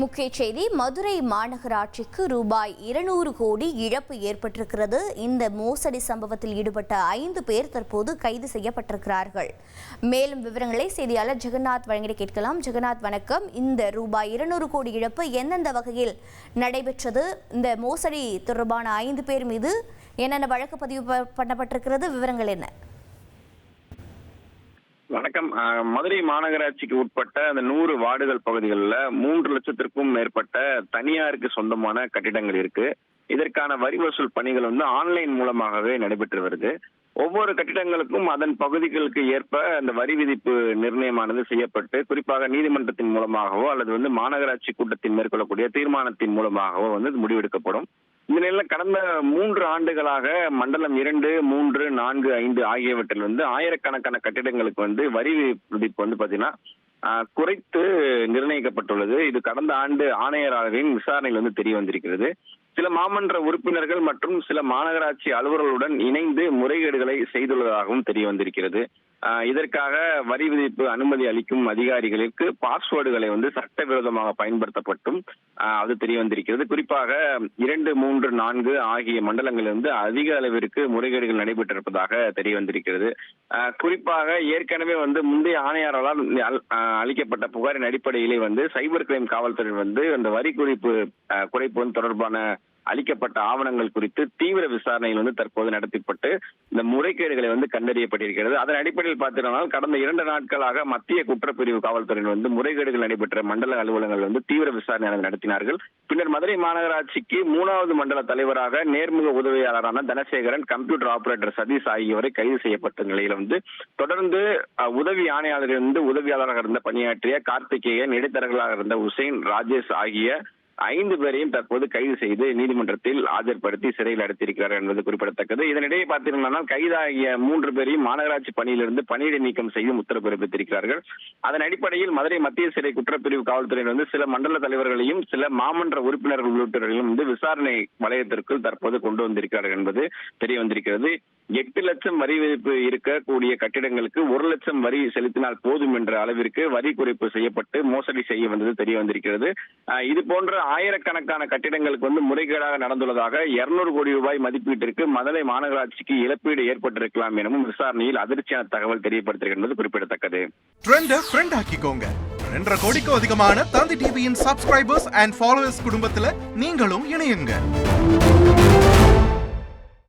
முக்கிய செய்தி மதுரை மாநகராட்சிக்கு ரூபாய் இருநூறு கோடி இழப்பு ஏற்பட்டிருக்கிறது. இந்த மோசடி சம்பவத்தில் ஈடுபட்ட ஐந்து பேர் தற்போது கைது செய்யப்பட்டிருக்கிறார்கள். மேலும் விவரங்களை செய்தியாளர் ஜெகநாத் வழங்கிட கேட்கலாம். ஜெகநாத் வணக்கம். இந்த ரூபாய் இருநூறு கோடி இழப்பு எந்தெந்த வகையில் நடைபெற்றது? இந்த மோசடி தொடர்பான ஐந்து பேர் மீது என்னென்ன வழக்கு பதிவு பண்ணப்பட்டிருக்கிறது? விவரங்கள் என்ன? வணக்கம். மதுரை மாநகராட்சிக்கு உட்பட்ட அந்த நூறு வார்டுகள் பகுதிகளில் மூன்று லட்சத்திற்கும் மேற்பட்ட தனியாருக்கு சொந்தமான கட்டிடங்கள் இருக்கு. இதற்கான வரி வசூல் பணிகள் வந்து ஆன்லைன் மூலமாகவே நடைபெற்று வருது. ஒவ்வொரு கட்டிடங்களுக்கும் அதன் பகுதிகளுக்கு ஏற்ப அந்த வரி விதிப்பு நிர்ணயமானது செய்யப்பட்டு குறிப்பாக நீதிமன்றத்தின் மூலமாகவோ அல்லது வந்து மாநகராட்சி கூட்டத்தில் மேற்கொள்ளக்கூடிய தீர்மானத்தின் மூலமாகவோ வந்து முடிவெடுக்கப்படும். இந்த நிலையில் கடந்த மூன்று ஆண்டுகளாக மண்டலம் இரண்டு மூன்று நான்கு ஐந்து ஆகியவற்றில் வந்து ஆயிரக்கணக்கான கட்டிடங்களுக்கு வந்து வரி விதிப்பு வந்து பாத்தீங்கன்னா குறைத்து நிர்ணயிக்கப்பட்டுள்ளது. இது கடந்த ஆண்டு ஆணையராளரின் விசாரணையில் வந்து தெரிய வந்திருக்கிறது. சில மாமன்ற உறுப்பினர்கள் மற்றும் சில மாநகராட்சி அலுவலர்களுடன் இணைந்து முறைகேடுகளை செய்துள்ளதாகவும் தெரிய வந்திருக்கிறது. இதற்காக வரி விதிப்பு அனுமதி அளிக்கும் அதிகாரிகளுக்கு பாஸ்வேர்டுகளை வந்து சட்டவிரோதமாக பயன்படுத்தப்பட்டும். ஆஹ், அது தெரிய வந்திருக்கிறது குறிப்பாக இரண்டு மூன்று நான்கு ஆகிய மண்டலங்களில் வந்து அதிக அளவிற்கு முறைகேடுகள் நடைபெற்றிருப்பதாக தெரிய வந்திருக்கிறது ஆஹ், குறிப்பாக ஏற்கனவே வந்து முந்தைய ஆணையாளரால் அளிக்கப்பட்ட புகாரின் அடிப்படையிலே வந்து சைபர் கிரைம் காவல்துறை வந்து அந்த வரி குறிப்பு குறைப்பு வந்து தொடர்பான அளிக்கப்பட்ட ஆவணங்கள் குறித்து தீவிர விசாரணைகள் வந்து தற்போது நடத்தப்பட்டு இந்த முறைகேடுகளை வந்து கண்டறியப்பட்டிருக்கிறது. அதன் அடிப்படையில் பார்த்தீங்கன்னா கடந்த இரண்டு நாட்களாக மத்திய குற்றப்பிரிவு காவல்துறையினர் வந்து முறைகேடுகள் நடைபெற்ற மண்டல அலுவலகங்கள் வந்து தீவிர விசாரணை நடத்தினார்கள். பின்னர் மதுரை மாநகராட்சிக்கு மூணாவது மண்டல தலைவராக நேர்முக உதவியாளரான தனசேகரன் கம்ப்யூட்டர் ஆபரேட்டர் சதீஷ் ஆகியோரை கைது செய்யப்பட்ட நிலையில் வந்து தொடர்ந்து உதவி ஆணையாளர் இருந்து உதவியாளராக இருந்த பணியாற்றிய கார்த்திகேயன் இடைத்தரகர்களாக இருந்த உசேன் ராஜேஷ் ஆகிய ஐந்து பேரையும் தற்போது கைது செய்து நீதிமன்றத்தில் ஆஜர்படுத்தி சிறையில் அடைத்திருக்கிறார் என்பது குறிப்பிடத்தக்கது. இதனிடையே பார்த்தீங்கன்னா கைதாகிய மூன்று பேரையும் மாநகராட்சி பணியிலிருந்து பணியிடை நீக்கம் செய்து உத்தரவு பிறப்பித்திருக்கிறார்கள். அதன் அடிப்படையில் மதுரை மத்திய சிறை குற்றப்பிரிவு காவல்துறையினர் வந்து சில மண்டல தலைவர்களையும் சில மாமன்ற உறுப்பினர்கள் உள்ளிட்டவர்களையும் வந்து விசாரணை வளையத்திற்குள் தற்போது கொண்டு வந்திருக்கிறார்கள் என்பது தெரிய வந்திருக்கிறது எட்டு லட்சம் வரி விதிப்பு இருக்கக்கூடிய கட்டிடங்களுக்கு ஒரு லட்சம் வரி செலுத்தினால் போதும் என்ற அளவிற்கு வரி குறைப்பு செய்யப்பட்டு மோசடி செய்ய வந்தது தெரிய வந்திருக்கிறது இது போன்ற ஆயிரக்கணக்கான கட்டிடங்களுக்கு வந்து முறைகேடாக நடந்துள்ளதாக 200 கோடி ரூபாய் மதிப்பீட்டிற்கு மதுரை மாநகராட்சிக்கு இழப்பீடு ஏற்பட்டிருக்கலாம் எனவும் விசாரணையில் அதிர்ச்சியான தகவல் தெரியப்படுத்திருக்கின்றது குறிப்பிடத்தக்கது. ரெண்டரை கோடிக்கும் அதிகமான தந்தி டிவியின் சப்ஸ்கிரைபர்ஸ் அண்ட் ஃபாலோவர்ஸ் குடும்பத்துல நீங்களும் இணையுங்க.